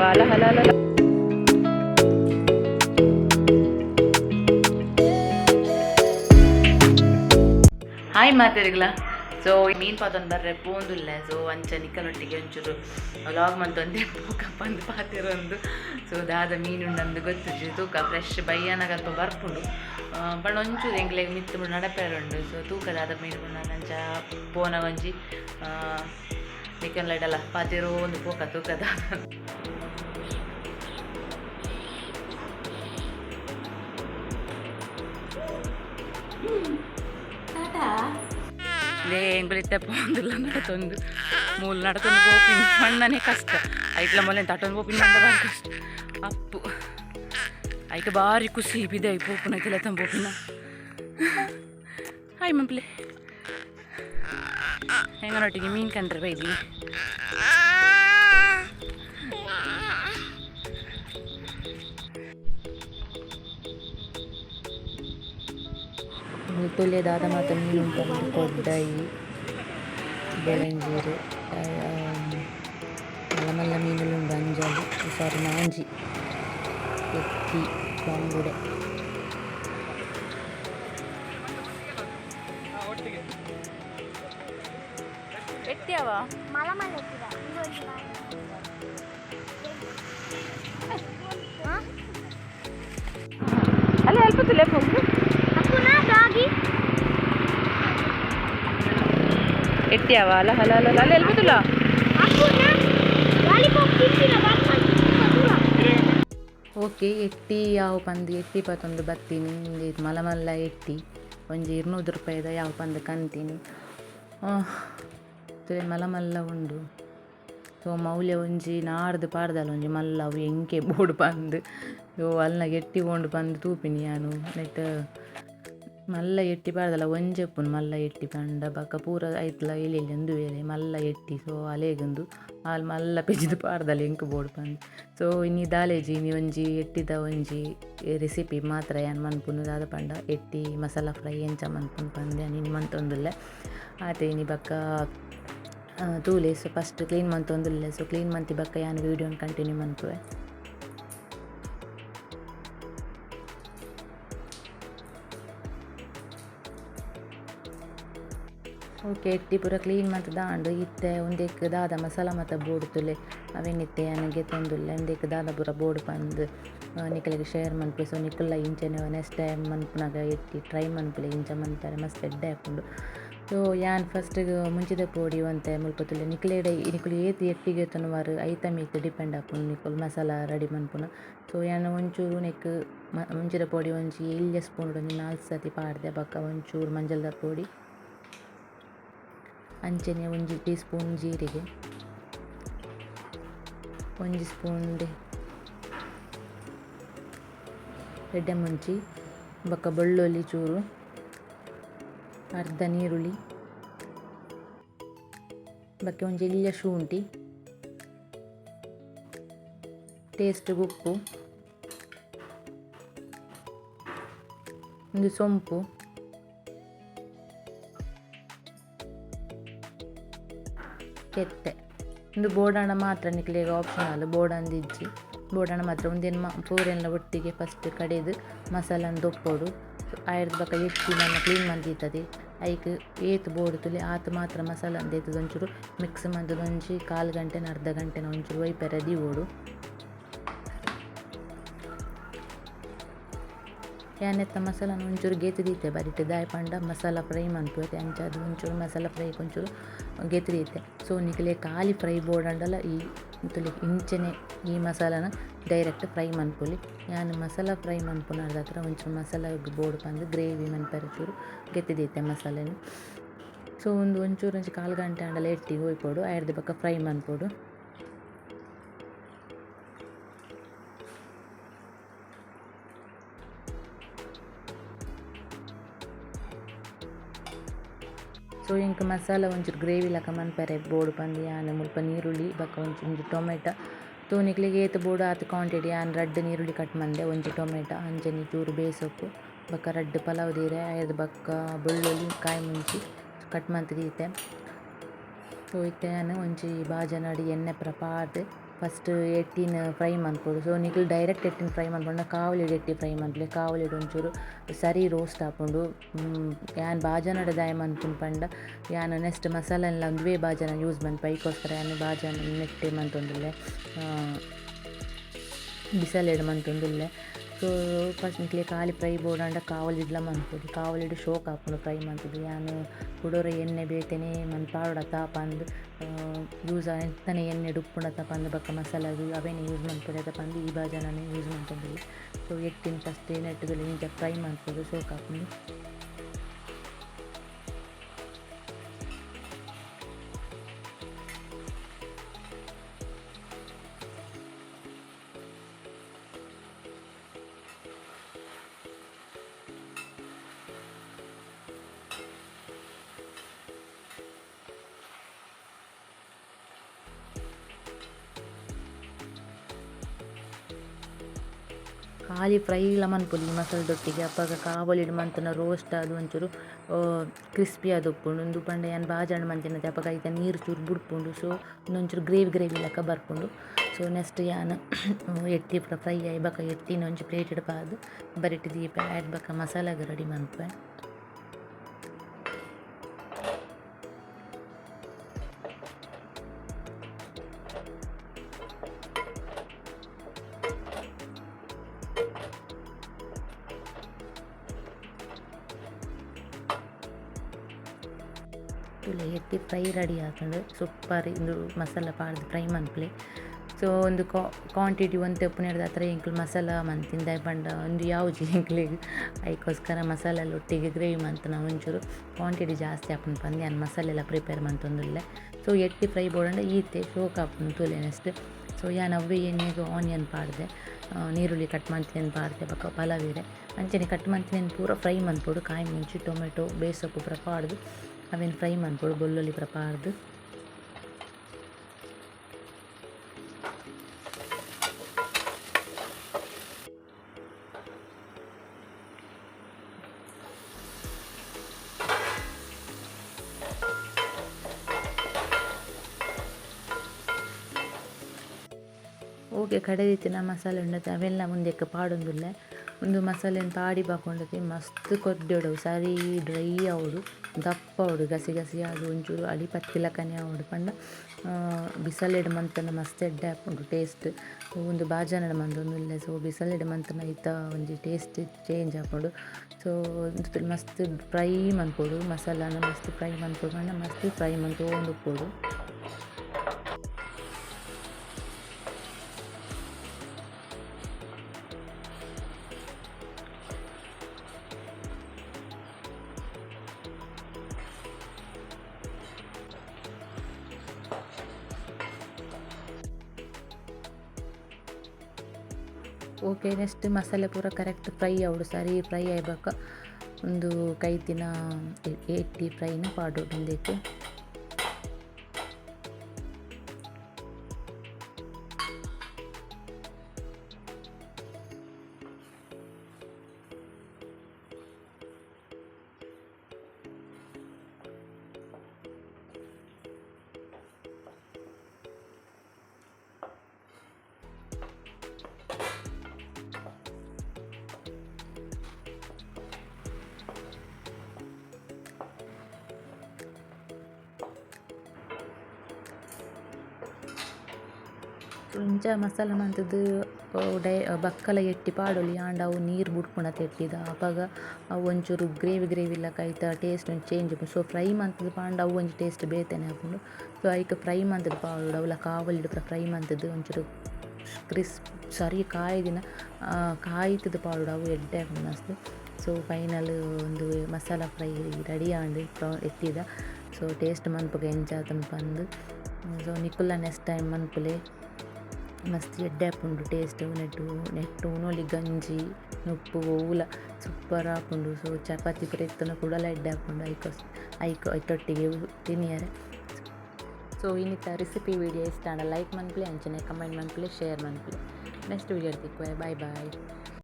ಎಟ್ಟಿಯವ ಅಲ ಹಲ ಹಲ ಹಾಯ್ ಸೋ ಸೊ ಮೀನು ಪಾತೊಂದು ಬರ್ರೆ ಪೋಂದುಲ್ಲ ಸೊ ಅಂಚ ನಿಕ್ಕನೊಟ್ಟಿಗೆ ಒಂಚೂರು ಲಾಗ್ ಮಂತೊಂದೇ ಪೂಕಪ್ಪ ಅಂದು ಪಾತಿರೊಂದು ಸೊ ದಾದ ಮೀನುಂಡಂದು ಗೊತ್ತಿಜಿ ತೂಕ ಫ್ರೆಶ್ ಬಯ್ಯನಾಗ ಅಲ್ಪ ಬರ್ಪುಂಡು. ಬಣ್ಣ ಒಂಚೂರು ಎಂಗ್ಲೆ ಮಿತ್ತು ನಡಪೇರುಂಡು ಸೊ ತೂಕ ದಾದ ಮೀನು ನಂಚ ಪೋನ ಒಂಜಿ ನಿಕ್ಕನ್ ಲೈಡಲ್ಲ ಪಾತಿರೋ ಒಂದು ಪೋಕ ತೂಕ ದಾದ ಲೇ ಎಂಗುಲಿತ್ತೆ ಪೋಂದುಲ್ಲ ನಡತೊಂದು ಮೂಲ ನಡತೊಂದು ಪೋಪಿನ ಮಣ್ಣನೇ ಕಷ್ಟ. తట్టని ತಟೊಂದು ಪೋಪಿನ ಮಂಡ ಬಾರಿ ಕಷ್ಟ. ಅಪ್ಪು. ಐಕ ಬಾರಿ ಖುಷಿ ಬಿದೆ ಪೋಪುನ ಕೆಲ ಪೋಪಿನ ಹಾಯ್ ಮಂಪ್ಲೆ. ಹೆಂಗನೊಟ್ಟಿಗೆ ಮೀನು ಕಂಡ್ರೆ ಬೈದಿ ತುಲ್ಯದಾದ ಮಾತನ್ನು ಉಂಟು ಕೊಡ್ಡೈ ಬೆಳಂಜೀರು నల్ల మీనులు గంజాలు ఈసారి నాంజి ఎత్తి బాంగుడే ఎత్తావా అలా వెళ్ళిపోతు లేకపోతే ಹೋಗು. ಎಟ್ಟಿಯವ ಅಲ್ಲ ಹಲ ಅಲ್ಲ ಅಲ್ಲಿ ಮಾಡಿ ಓಕೆ ಎಟ್ಟಿ ಯಾವ ಪಂದು ಎಟ್ಟಿ ಪತ್ತೊಂದು ಬತ್ತೀನಿ. ಇದು ಮಲ ಮಲ್ಲ ಎಟ್ಟಿ ಒಂಜಿ ಇರ್ನೂರು ರೂಪಾಯಿದ ಯಾವ ಪಂದು ಕಂತೀನಿ. ಮಲಮಲ್ಲ ಮಲ ಮಲ್ಲ ಉಂಡು. ಸೊ ಮೌಲ್ಯ ಒಂಜಿ ನಾಡ್ದು ಪಾಡ್ದಲ್ಲ ಒಂಜಿ ಮಲ್ಲ ಅವು ಎಂಕೆ ಬೋಡು ಪಂದು. ಯೋ ಅಲ್ನಾಗ ಎಟ್ಟಿ ಕೊಂಡು ಪಂದು ತೂಪಿನಿ ನಾನು ನೆಟ್ ಮಲ್ಲ ಎಟ್ಟಿ ಪಾಡ್ದಲ್ಲ ಒಂಜೆಪ್ಪುನು ಮಲ್ಲ ಎಟ್ಟಿ ಪಂಡ ಬಕ್ಕ ಪೂರ ಆಯ್ತಲ್ಲ ಎಲ್ಲಿ ಎಲ್ಲಿ ಒಂದು ಮಲ್ಲ ಎಟ್ಟಿ. ಸೊ ಅಲೆಗೊಂದು ಅಲ್ಲಿ ಮಲ್ಲ ಪೆಜ್ಜಿದು ಪಾಡ್ದಲ್ಲ ಎಂಕು ಬೋಡು ಪಂದ್. ಸೊ ಇನ್ನಿ ದಾಲೇಜಿ ನೀ ಒಂಜಿ ಎಟ್ಟಿದ ಒಂಜಿ ರೆಸಿಪಿ ಮಾತ್ರ ಏನು ಮನ್ಪುನು ದಾದ ಪಂಡ. ಎಟ್ಟಿ, ಮಸಾಲ ಫ್ರೈ, ಎಂಚ ಮನ್ಪುನು ಪಂದೆ ಮನ್ ಮಂತೊಂದುಲ್ಲೆ. ಆತೆ ಇನಿ ಬಕ್ಕ ತೂಲೆ, ಸೊ ಫಸ್ಟ್ ಕ್ಲೀನ್ ಮಂತೊಂದುಲ್ಲೆ. ಸೊ ಕ್ಲೀನ್ ಮಂತಿ ಬಕ್ಕ ಯಾನು ವೀಡಿಯೋನ ಕಂಟಿನ್ಯೂ ಮನ್ಪುವೆ. ಓಕೆ ಎಟ್ಟಿ ಪೂರ ಕ್ಲೀನ್ ಮತ್ತು ದಾಂಡು ಇತ್ತೆ ಒಂದೆಕ್ ದಾದ ಮಸಾಲ ಮತ್ತು ಬೋಡು ತುಲೆ. ಅವೇನಿತ್ತೆ ನನಗೆ ತಂದುಲ್ಲೆ. ಒಂದೆಕ್ ದಾದ ಪೂರ ಬೋಡು ಬಂದು ನಿಕ್ಕಲಿಗೆ ಶೇರ್ ಮನ್ಪೆ ಸೊ ನಿಕ್ಕಲ್ಲ ಇಂಚನೆ ನೆಕ್ಸ್ಟ್ ಟೈಮ್ ಮನ್ಪುನಾಗ ಎಟ್ಟಿ ಟ್ರೈ ಮನ್ಪುಲೆ. ಇಂಚ ಮನ್ಪರೆ ಮಸ್ತ್ ಎಡ್ಡೆ ಹಾಕೊಂಡು. ಸೊ ಯಾನ್ ಫಸ್ಟಿಗೆ ಮುಂಚಿದ ಪೋಡಿ ಒಂತೆ ಮುಲ್ಪ ತುಲೆ. ನಿಕ್ಲೆಡೆ ನಿಕ್ಕಲು ಏತಿ ಎಟ್ಟಿಗೆ ತನುವಾರು ಐತ ಇತ್ತು ಡಿಪೆಂಡ್ ಆಪುಂಡು ನಿಕ್ಕಲು ಮಸಾಲ ರೆಡಿ ಮನ್ಪುನ. ಸೊ ಯಾನ್ ಒಂಚೂರು ನೆಕ್ ಮುಂಚಿದ ಪೋಡಿ ಒಂಜಿ ಇಲ್ಯ ಸ್ಪೂನ್ ನಾಲ್ಕು ಸತಿ ಪಾಡ್ದೆ. ಬಕ್ಕ ಒಂಚೂರು ಮಂಜಲ್ದ ಪೋಡಿ. ಅಂಚನೆ ಒಂಜಿ ಟೀ ಸ್ಪೂನ್ ಜೀರಿಗೆ ಒಂಜಿ ಸ್ಪೂನ್ ರೆಡ್ಡೆ ಮುಂಚಿ ಬೊಕ್ಕ ಬೆಳ್ಳುಳ್ಳಿ ಚೂರು, ಅರ್ಧ ನೀರುಳ್ಳಿ ಬಕ್ಕೆ ಒಂಜಿ ಇಲ್ಲಿಯ ಶುಂಠಿ ಟೇಸ್ಟ್ಗೆ ಉಪ್ಪು, ಒಂದು ಸೊಂಪು. ಕೆತ್ತೆ. ಒಂದು ಬೋಡಾಣ ಮಾತ್ರ ನಿಕ್ಲಿಗೆ ಆಪ್ಷನಲ್ ಬೋಡಂದು ಇಜ್ಜಿ ಬೋಡಾಣ ಮಾತ್ರ ಒಂದೇನು ಮ, ಪೂರೆಲ್ಲ ಒಟ್ಟಿಗೆ ಫಸ್ಟ್ ಕಡೆದು ಮಸಾಲನ ದೊಪ್ಪೋಡು. ಆಯ್ರದ ಬಕ್ಕ ಎತ್ತಿ ನನ್ನ ಕ್ಲೀನ್ ಮಂದಿರ್ತದೆ ಐಕ್ ಏತ್ ಬೋರ್ಡ್ ತುಲಿ ಆತ ಮಾತ್ರ ಮಸಾಲ ಒಂಚೂರು ಮಿಕ್ಸ್ ಮಂತದ ಒಂಜಿ ಕಾಲು ಗಂಟೆನ ಅರ್ಧ ಗಂಟೆನ ಒಂಚೂರು ವೈಪೆ ರೆಡಿ ಓಡು ಯಾನೆತ್ತ ಒಂಚೂರು ಒಂಚೂರು ದೀತೆ ಬರಿಟ್ ದಾಯ್ ಪಂಡ ಮಸಾಲ ಫ್ರೈ ಮನ್ಪುವೆತೆ ಅಂಚ ಅದು ಒಂಚೂರು ಮಸಾಲ ಫ್ರೈ ಒಂಚೂರು ದೀತೆ ಸೊ ನಿಕಲೆ ಖಾಲಿ ಫ್ರೈ ಬೋರ್ಡ್ ಅಂಡಲ್ಲ ಈ ತುಲಿ ಇಂಚನೆ ಈ ಮಸಾಲನ ಡೈರೆಕ್ಟ್ ಫ್ರೈ ಮನ್ಪುಲಿ ನಾನು ಮಸಾಲ ಫ್ರೈ ಮನ್ಪುನಾರ್ದ ಹತ್ರ ಒಂಚೂರು ಮಸಾಲ ಬೋರ್ಡ್ ಬಂದು ಗ್ರೇವಿ ಮನ್ಪರೆ ಚೂರು ಗೆತಿದೀತೆ ಮಸಾಲೆನು ಸೊ ಒಂದು ಒಂಚೂರು ಒಂಚು ಕಾಲು ಗಂಟೆ ಅಂಡಲ ಎಟ್ಟಿ ಹೋಯ್ಪೋಡು ಆಯ್ರದ ಬಕ್ಕ ಫ್ರೈ ಮನ್ಪೋಡು ಸೊ ಇಂಕ್ ಮಸಾಲ, ಒಂಚೂರು ಗ್ರೇವಿ ಲಕ ಮನ್ಪರೆ, ಬೋಡು ಪಂದಿ ಯಾನ್ ಮುಲ್ಪ ನೀರುಳ್ಳಿ, ಬಕ್ಕ ಒಂಚೂರು ಒಂಜಿ ಟೊಮೆಟ. ತೂನಿಕ್ಲಿಗೆ ಏತ್ ಬೋಡು ಆತ್ ಕ್ವಾಂಟಿಟಿ ಆನ್ ರಡ್ಡ್ ನೀರುಳ್ಳಿ ಕಟ್ ಮಂದೆ, ಒಂಜಿ ಟೊಮೆಟ ಅಂಚನೆ ಚೂರು ಬೇಸೊಪ್ಪು ಬಕ್ಕ ರಡ್ಡ್ ಪಲಾವ್ ದೀರೆ ಐದು ಬಕ್ಕ ಬೆಳ್ಳುಳ್ಳಿ, ಕಾಯಿ ಮುಂಚಿ ಕಟ್ ಮಂತ್ ದೀತೆ. ಸೊ ಇತ್ತೆ ನಾನು ಒಂಜಿ ಬಾಜನಡಿ ಎಣ್ಣೆ ಪುರ ಫಸ್ಟ್ ಎಟ್ಟಿನ ಫ್ರೈ ಮನ್ಪೊಡು ಸೊ ನಿಕುಲು ಡೈರೆಕ್ಟ್ ಎಟ್ಟಿನ ಫ್ರೈ ಮನ್ಪಂಡ ಕಾವಲಿಡ್ ಎಟ್ಟಿ ಫ್ರೈ ಮನ್ಪುಲೆ ಕಾವಲಿಡ್ ಒಂಚೂರು ಸರಿ ರೋಸ್ಟ್ ಆಪುಂಡು ಯಾನ್ ಬಾಜನಡ ದಾಯ ಮನ್ಪುನ್ ಪಂಡ, ಯಾನ್ ನೆಕ್ಸ್ಟ್ ಮಸಾಲೆಲ್ಲ ಒಂದುವೇ ಬಾಜನ ಯೂಸ್ ಮನ್ಪ ಐಕೋಸ್ಕರ ಯಾನ್ ಬಾಜನ ನೆಟ್ಟೆ ಮಂತೊಂದುಲ್ಲೆ ಬಿಸಲೆಡ್ ಮಂತೊಂದುಲ್ಲೆ. ಸೊ ಫಸ್ಟ್ ನಿಕ್ಲೆ ಖಾಲಿ ಫ್ರೈ ಬೋಡಾಂಡ ಕಾವಲಿಡ್ಲ ಮನ್ಪುಡು ಕಾವಲಿಡ್ ಶೋಕ್ ಆಪುಂಡು ಫ್ರೈ ಮಂತುದು ಯಾನು ಕುಡೋರ ಎಣ್ಣೆ ಬೇತೆನೆ ತಾಪ ಅಂದು ಯೂಸ್ ಎಂತನೆ ಎಣ್ಣೆ ಡುಪ್ಪುಂಡ ತಪಂದ್ ಬಕ್ಕ ಮಸಾಲಾದು ಅವೇನೇ ಯೂಸ್ ಮಾಡ್ತಾರೆ ತಪ್ಪ ಅಂದು ಈ ಬಾಜನನೆ ಯೂಸ್ ಮನ್ಪೊಂದುಲ್ಲೆ ಸೊ ಎಟ್ಟಿನ ಫಸ್ಟ್ ನೆಟ್ಟುದುಲ್ಲೆ ಇಂಚ ಫ್ರೈ ಮನ್ಪುಡು ಶೋಕ್ ಆಪುಂಡು ಖಾಲಿ ಫ್ರೈ ಲ ಪುಡಿ ಮಸಾಲೆ ದೊಟ್ಟಿಗೆ ಅಪ್ಪಾಗ ಕಾವಲಿಡ್ ಮಂತನ ರೋಸ್ಟ್ ಅದು ಒಂಚೂರು ಕ್ರಿಸ್ಪಿ ಆದ್ ಉಪ್ಪುಂಡು ಉಂದು ಪಂಡ ಯಾನ್ ಬಾಜಾಂಡ ಮಂತಿನತೆ ಅಪ್ಪಾಗ ಐತ ನೀರು ಚೂರು ಬುಡ್ಪುಂಡು ಸೊ ಇನ್ನೊಂಚೂರು ಗ್ರೇವಿ ಗ್ರೇವಿ ಲೆಕ್ಕ ಬರ್ಪುಂಡು ಸೊ ನೆಕ್ಸ್ಟ್ ಯಾನ್ ಎಟ್ಟಿ ಪೂರ ಫ್ರೈ ಆಯ್ಬೇಕ ಎತ್ತಿ ಇನ್ನೊಂಚು ಪ್ಲೇಟ್ ಪ್ಲೇಟ್ಡ್ ಪಾದ್ ಬರಿಟ್ ದೀಪ ಆಡ್ಬೇಕ ಮಸಾಲಾಗ ರೆಡಿ ಮನ್ಪುವೆ ತುಲೆ ಎತ್ತಿ ಫ್ರೈ ರೆಡಿ ಆತುಂಡು ಸೂಪರ್ ಇಂದು ಮಸಾಲ ಪಾಡ್ದು ಫ್ರೈ ಮಂತ್ಲಿ ಸೊ ಒಂದು ಕ್ವಾಂಟಿಟಿ ಒಂತೆ ಆ ಹತ್ರ ಎಂಕುಲು ಮಸಾಲ ಮಂತಿಂದ ಬಂಡ ಒಂದು ಯಾವ ಎಂಕ್ಲೆಗ್ ಅದಕ್ಕೋಸ್ಕರ ಮಸಾಲ ಎಲ್ಲ ಒಟ್ಟಿಗೆ ಗ್ರೇವಿ ನಾವು ಒಂಚೂರು. ಕ್ವಾಂಟಿಟಿ ಜಾಸ್ತಿ ಹಾಕೊಂಡು ಬಂದು ಅನ್ನ ಮಸಾಲೆ ಎಲ್ಲ ಪ್ರಿಪೇರ್ ಮಂತೊಂದುಲ್ಲೆ ಸೊ ಎಟ್ಟಿ ಫ್ರೈ ಬೋಡಂಡ ಈತೆ ಸೋಕ್ ಹಾಕೊಂಡು ತುಲೆ ನೆಕ್ಸ್ಟ್ ಸೊ ಯಾನ್ ಅವ್ವೆ ಎಣ್ಣೆಗೆ ಆನಿಯನ್ ಪಾಡ್ದೆ. ನೀರುಳ್ಳಿ ಕಟ್ ಮಂತಿನ ಪಾಡ್ದೆ ಬೊಕ ಪಲಾವಿರೆ ಅಂಚನೆ ಕಟ್ ಮಂತಿನ ಪೂರ ಫ್ರೈ ಮನ್ಪೊಡು ಕಾಯಿ ಮುಂಚಿ, ಟೊಮೆಟೊ, ಬೇಸೊಪ್ಪು ಪೂರ ಪಾಡ್ದು. ಅವೇನು ಫ್ರೈ ಮನ್ಪೊಡು ಬೆಳ್ಳುಳ್ಳಿ ಪೂರ ಪಾಡ್ದು ಓಕೆ ಕಡೆ ರೀತಿನ ಮಸಾಲೆ ಉಂಡತೆ ಅವೆಲ್ಲ ಮುಂದಕ್ಕೆ ಪಾಡೊಂದುಲ್ಲೆ ಒಂದು ಮಸಾಲೆನ ಪಾಡಿ ಬಾಕೊಂಡತೆ ಮಸ್ತ್ ಕೊದ್ದೆಡು ಸರಿ ಡ್ರೈ ಆವಡು ದಪ್ಪ ಆವೊಡು ಗಸಿ ಗಸಿ ಆದು ಒಂಚೂರು ಅಡಿ ಪತ್ತಿಲಕನೆ ಆವೊಡು ಪಂಡ. ಬಿಸಲೆಡ್ ಮಂತನ ಮಸ್ತ್ ಎಡ್ಡೆ ಹಾಕೊಂಡು ಟೇಸ್ಟ್ ಒಂದು ಬಾಜನಡ ಮಂತೊಂದುಲ್ಲೆ ಸೊ ಬಿಸಲೆಡ್ ಮಂತನ ಇತ್ತ ಒಂಜಿ ಟೇಸ್ಟ್ ಚೇಂಜ್ ಹಾಕೊಂಡು ಸೊ ಮಸ್ತ್ ಫ್ರೈ ಮನ್ಪೊಡು ಮಸಾಲಾನ ಮಸ್ತ್ ಫ್ರೈ ಮನ್ಪೊಡು ಪಂಡ ಮಸ್ತ್ ಫ್ರೈ ಮಂತು ಉಪ್ಪೊಡು ಓಕೆ, ನೆಕ್ಸ್ಟ್ ಮಸಾಲೆ ಪೂರ ಕರೆಕ್ಟ್ ಫ್ರೈ ಆವಡು ಸರಿ ಫ್ರೈ ಆಗ್ಬೇಕು. ಒಂದು ಕೈ ದಿನ ಎಟ್ಟಿ ಫ್ರೈನ ಪಾಡು ಬಂದೈತೆ ಇಂಚ ಮಸಾಲ ಮಂತುದು ಡೈ ಬಕ್ಕಲ ಎಟ್ಟಿ ಪಾಡೊಲಿ ಆಂಡ ಅವು ನೀರು ಬುಡ್ಕೊಂಡ ತೆಟ್ಟಿದ. ಅಪಗ ಅವು ಒಂಚೂರು ಗ್ರೇವಿ ಗ್ರೇವಿ ಲಕ ಐತ ಟೇಸ್ಟ್ ಒಂದು ಚೇಂಜ್ ಸೊ ಫ್ರೈ ಮಂತುದು ಪಾಂಡ ಅವು ಒಂಜಿ ಟೇಸ್ಟ್ ಬೇತೆನೆ ಆಪುಂಡು. ಸೊ ಐಕ್ ಫ್ರೈ ಮಂತುದು ಪಾಡೊಡು ಅವಲ ಕಾವಲಿಡ್ ಫ್ರೈ ಮಂತುದು ಒಂಚೂರು ಕ್ರಿಸ್ಪ್ ಸರಿ ಕಾಯ್ದಿನ ಕಾಯ್ತದ ಪಾಡ ಅವು ಎಡ್ಡೆ ಮಸ್ತ್. ಸೊ ಫೈನಲ್ ಒಂದು ಮಸಾಲ ಫ್ರೈ ರೆಡಿ ಆಂಡ್ ಎತ್ತಿದ. ಸೊ ಟೇಸ್ಟ್ ಮನ್ಪುಗ ಎಂಚಾತನ್ ಬಂದು ಸೊ ನಿಕುಲ್ಲ ನೆಕ್ಸ್ಟ್ ಟೈಮ್ ಮನ್ಪುಲೆ. ಮಸ್ತ್ ಎಡ್ಡೆ ಆಪುಂಡು ಟೇಸ್ಟ್ ನೆಟ್ಟು ನೆಟ್ಟು ಉನೊಲಿ ಗಂಜಿ ನುಪ್ಪು ಒವ್ಲ ಸೂಪರ್ ಆಪುಂಡು ಸೊ ಚಪಾತಿ ಪೂರ ಇತ್ತುನ ಕೂಡಲ ಎಡ್ಡೆ ಆಪುಂಡು ಐಕೋಸ್ ಐಕ್ ಐತೊಟ್ಟಿಗೆ ತಿನಿಯರೆ ಸೊ ಇನ್ನಿತ್ತ ರೆಸಿಪಿ ವಿಡಿಯೋ ಇಷ್ಟ ಲೈಕ್ ಮನ್ಪುಲೆ ಅಂಚನೆ ಕಮೆಂಟ್ ಮನ್ಪುಲೆ ಶೇರ್ ಮನ್ಪುಲೆ ನೆಕ್ಸ್ಟ್ ವಿಡಿಯೋ ತಿಕ್ಕುವೆ ಬಾಯ್ ಬಾಯ್